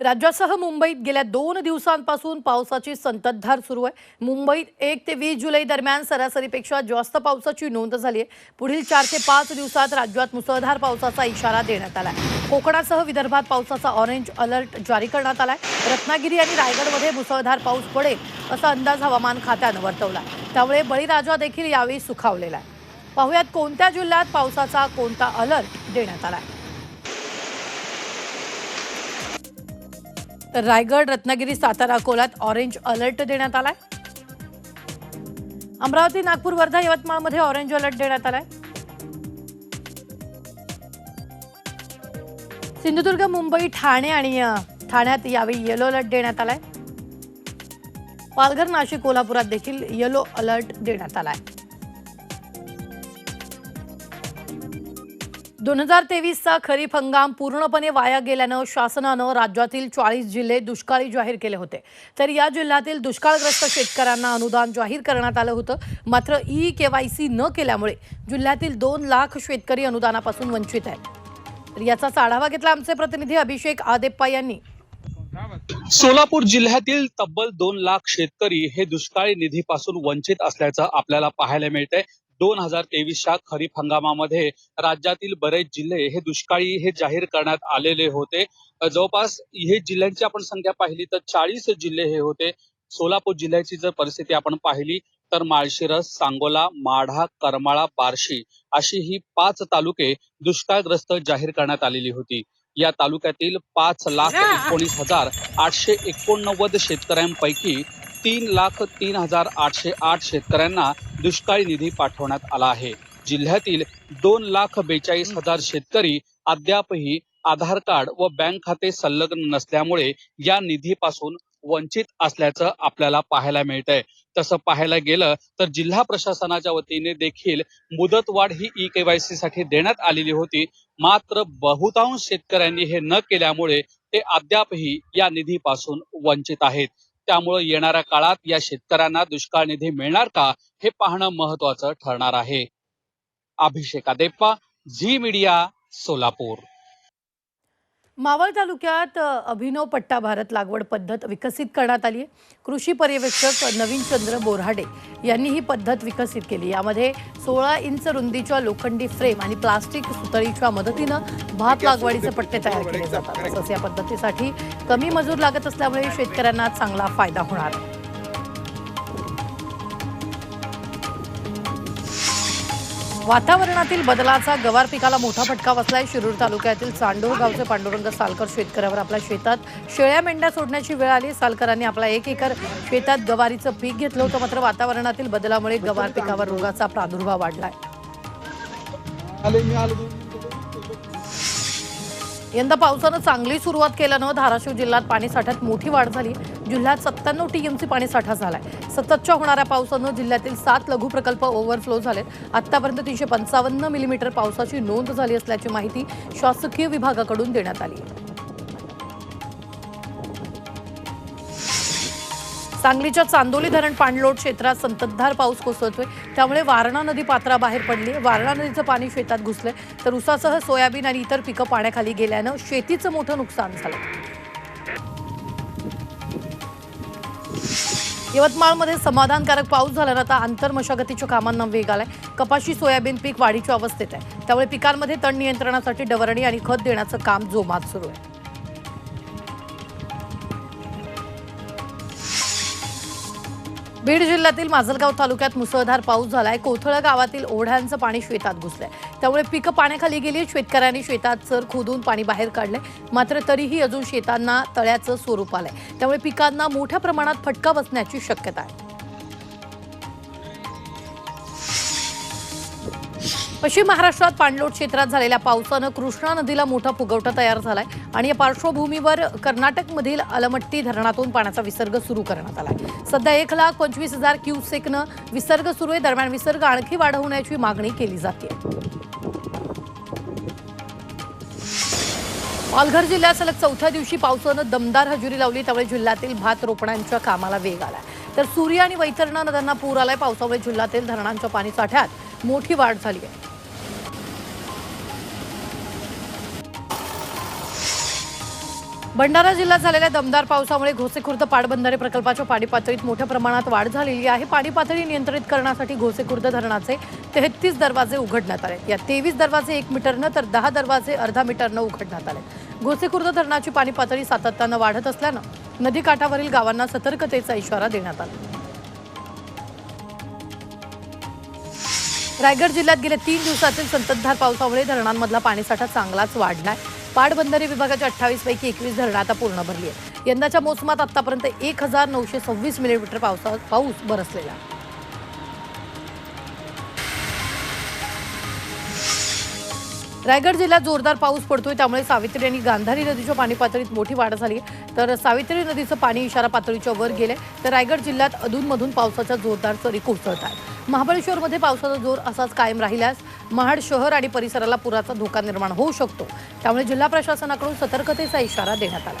राज्यासह मुंबईत गेल्या दोन दिवसांपासून पावसाची संततधार सुरू आहे. मुंबईत एक ते वीस जुलै दरम्यान सरासरीपेक्षा जास्त पावसाची नोंद झाली आहे पुढील चार ते पाच दिवसात राज्यात मुसळधार पावसाचा इशारा देण्यात आला आहे कोकणासह विदर्भात पावसाचा ऑरेंज अलर्ट जारी करण्यात आला आहे रत्नागिरी आणि रायगडमध्ये मुसळधार पाऊस पडेल असा अंदाज हवामान खात्यानं वर्तवला आहे. त्यामुळे बळीराजा देखील यावेळी सुखावलेला आहे. पाहुयात कोणत्या जिल्ह्यात पावसाचा कोणता अलर्ट देण्यात आला आहे तर रायगड रत्नागिरी सातारा अकोल्यात ऑरेंज अलर्ट देण्यात आलाय. अमरावती नागपूर वर्धा यवतमाळमध्ये ऑरेंज अलर्ट देण्यात आलाय. सिंधुदुर्ग मुंबई ठाणे आणि ठाण्यात यावेळी येलो अलर्ट देण्यात आलाय. पालघर नाशिक कोल्हापुरात देखील येलो अलर्ट देण्यात आलाय. दोन हजार तेवीसचा खरीप हंगाम पूर्णपणे वाया गेल्यानं शासनानं राज्यातील चाळीस जिल्हे दुष्काळी जाहीर केले होते. तर या जिल्ह्यातील दुष्काळग्रस्त शेतकऱ्यांना अनुदान जाहीर करण्यात आलं होतं. मात्र ई केवायसी न केल्यामुळे जिल्ह्यातील दोन लाख शेतकरी अनुदानापासून वंचित आहेत. तर याचाच आढावा घेतला आमचे प्रतिनिधी अभिषेक आदेप्पा यांनी. सोलापूर जिल्ह्यातील तब्बल दोन लाख शेतकरी हे दुष्काळी निधीपासून वंचित असल्याचं आपल्याला पाहायला मिळतंय. दोन हजार तेवीसच्या खरीप हंगामामध्ये राज्यातील बरेच जिल्हे हे दुष्काळी हे जाहीर करण्यात आलेले होते. जवळपास हे जिल्ह्यांची आपण संख्या पाहिली तर चाळीस जिल्हे हे होते. सोलापूर जिल्ह्याची जर परिस्थिती आपण पाहिली तर माळशिरस सांगोला माढा करमाळा बार्शी अशी ही पाच तालुके दुष्काळग्रस्त जाहीर करण्यात आलेली होती. या तालुक्यातील पाच लाख एकोणीस हजार आठशे एकोणनव्वद शेतकऱ्यांपैकी तीन लाख तीन हजार आठशे आठ शेतकऱ्यांना दुष्काळी निधी पाठवण्यात आला आहे. जिल्ह्यातील दोन लाख बेचाळीस हजार शेतकरी अद्यापही आधार कार्ड व बँक खाते संलग्न नसल्यामुळे या निधीपासून वंचित असल्याचं आपल्याला पाहायला मिळतंय. तसं पाहायला गेलं तर जिल्हा प्रशासनाच्या वतीने देखील मुदतवाढ ही ई केवायसी साठी देण्यात आलेली होती. मात्र बहुतांश शेतकऱ्यांनी हे न केल्यामुळे ते अद्यापही या निधीपासून वंचित आहेत. त्यामुळे येणाऱ्या काळात या शेतकऱ्यांना दुष्काळ निधी मिळणार का हे पाहणं महत्वाचं ठरणार आहे. अभिषेक अदेप्पा झी मीडिया सोलापूर. मावळ तालुक्यात अभिनव पट्टा भारत लागवड पद्धत विकसित करण्यात आली आहे. कृषी पर्यवेक्षक नवीन चंद्र बोऱ्हाडे यांनी ही पद्धत विकसित केली. यामध्ये सोळा इंच रुंदीच्या लोखंडी फ्रेम आणि प्लास्टिक सुतळीच्या मदतीनं भात लागवडीचे पट्टे तयार केले जातात. तसंच या पद्धतीसाठी कमी मजूर लागत असल्यामुळे शेतकऱ्यांना चांगला फायदा होणार आहे. वातावरणातील बदलाचा गवार पिकाला मोठा फटका बसलाय. शिरूर तालुक्यातील चांडूर गावचे पांडुरंग सालकर शेतकऱ्यावर आपल्या शेतात शेळ्या मेंढ्या सोडण्याची वेळ आली. सालकरांनी आपला एक एकर शेतात गवारीचं पीक घेतलं होतं मात्र वातावरणातील बदलामुळे गवार पिकावर रोगाचा प्रादुर्भाव वाढलाय. यंदा पावसानं चांगली सुरुवात केल्यानं धाराशिव जिल्ह्यात पाणीसाठ्यात मोठी वाढ झाली. जिल्ह्यात सत्त्याण्णव टीएमसी पाणीसाठा झालाय. सततच्या होणाऱ्या पावसानं जिल्ह्यातील सात लघु प्रकल्प ओव्हरफ्लो झालेत. आतापर्यंत तीनशे पंचावन्न मिलीमीटर पावसाची नोंद झाली असल्याची माहिती शासकीय विभागाकडून देण्यात आली आहे. सांगलीच्या चांदोली धरण पाणलोट क्षेत्रात संततधार पाऊस कोसळतोय. त्यामुळे वारणा नदी पात्राबाहेर पडली वारणा नदीचं पाणी शेतात घुसलंय. तर उसासह सोयाबीन आणि इतर पिकं पाण्याखाली गेल्यानं शेतीचं मोठं नुकसान झालं. यवतमाळमध्ये समाधानकारक पाऊस झाल्यानं आता आंतरमशागतीच्या कामांना वेग आलाय. कपाशी सोयाबीन पीक वाढीच्या अवस्थेत आहे. त्यामुळे पिकांमध्ये तण नियंत्रणासाठी डवरणी आणि खत देण्याचं काम जोमात सुरू आहे. बीड जिल्ह्यातील माजलगाव तालुक्यात मुसळधार पाऊस झालाय. कोथळ गावातील ओढ्यांचं पाणी शेतात घुसलंय. त्यामुळे पिकं पाण्याखाली गेली. शेतकऱ्यांनी शेतात सर खोदून पाणी बाहेर काढलंय. मात्र तरीही अजून शेतांना तळ्याचं स्वरूप आलंय. त्यामुळे पिकांना मोठ्या प्रमाणात फटका बसण्याची शक्यता आहे. पश्चिम महाराष्ट्रात पाणलोट क्षेत्रात झालेल्या पावसानं कृष्णा नदीला मोठा फुगवटा तयार झालाय आणि या पार्श्वभूमीवर कर्नाटकमधील अलमट्टी धरणातून पाण्याचा विसर्ग सुरू करण्यात आलाय. सध्या एक लाख पंचवीस हजार क्युसेकनं विसर्ग सुरू आहे. दरम्यान विसर्ग आणखी वाढवण्याची मागणी केली जाते पालघर जिल्ह्यात सलग चौथ्या दिवशी पावसानं दमदार हजेरी लावली त्यामुळे जिल्ह्यातील भात रोपणांच्या कामाला वेग आला. तर सूर्य आणि वैतरणा नद्यांना पूर आलाय पावसामुळे जिल्ह्यातील धरणांच्या पाणी साठ्यात मोठी वाढ झाली आहे. भंडारा जिल्ह्यात झालेल्या दमदार पावसामुळे घोसेखुर्द पाटबंधारे प्रकल्पाच्या पाणी पातळीत मोठ्या प्रमाणात वाढ झालेली आहे. पाणी पातळी नियंत्रित करण्यासाठी घोसेखुर्द धरणाचे तेहतीस दरवाजे उघडण्यात आले. या तेवीस दरवाजे एक मीटरनं तर दहा दरवाजे अर्धा मीटरनं उघडण्यात आले. घोसेखुर्द धरणाची पाणी पातळी सातत्यानं वाढत असल्यानं नदीकाठावरील गावांना सतर्कतेचा इशारा देण्यात आला. रायगड जिल्ह्यात गेल्या तीन दिवसातील संततधार पावसामुळे धरणांमधला पाणीसाठा चांगलाच वाढलाय. पाटबंधारे विभागाच्या अठ्ठावीस पैकी एकवीस धरणं आता पूर्ण भरली आहे यंदाच्या मोसमात आतापर्यंत एक हजार नऊशे सव्वीस मिलीमीटर पावसा पाऊस बरसलेला रायगड जिल्ह्यात जोरदार पाऊस पडतोय त्यामुळे सावित्री आणि गांधारी नदीच्या पाणी पातळीत मोठी वाढ झाली तर सावित्री नदीचं पाणी इशारा पातळीच्या वर गेले तर रायगड जिल्ह्यात अधूनमधून पावसाच्या जोरदार सरी कोसळत आहेत महाबळेश्वरमध्ये पावसाचा जोर असाच कायम राहिल्यास महाड शहर आणि परिसराला पुराचा धोका निर्माण होऊ शकतो. त्यामुळे जिल्हा प्रशासनाकडून सतर्कतेचा इशारा देण्यात आला.